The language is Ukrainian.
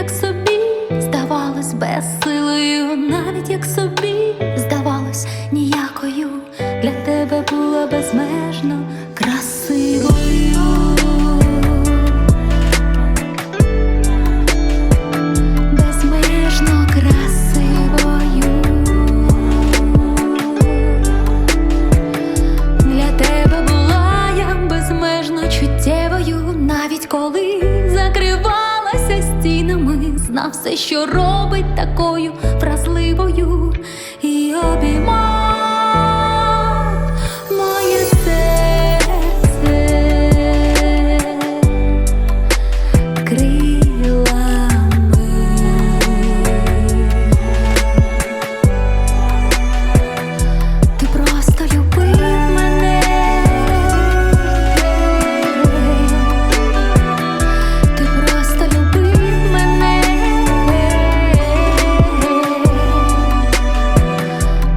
як собі здавалось безсилою, навіть як собі здавалось ніякою, для тебе була безмежно красивою. Безмежно красивою. Знав все, що робить такою вразливою.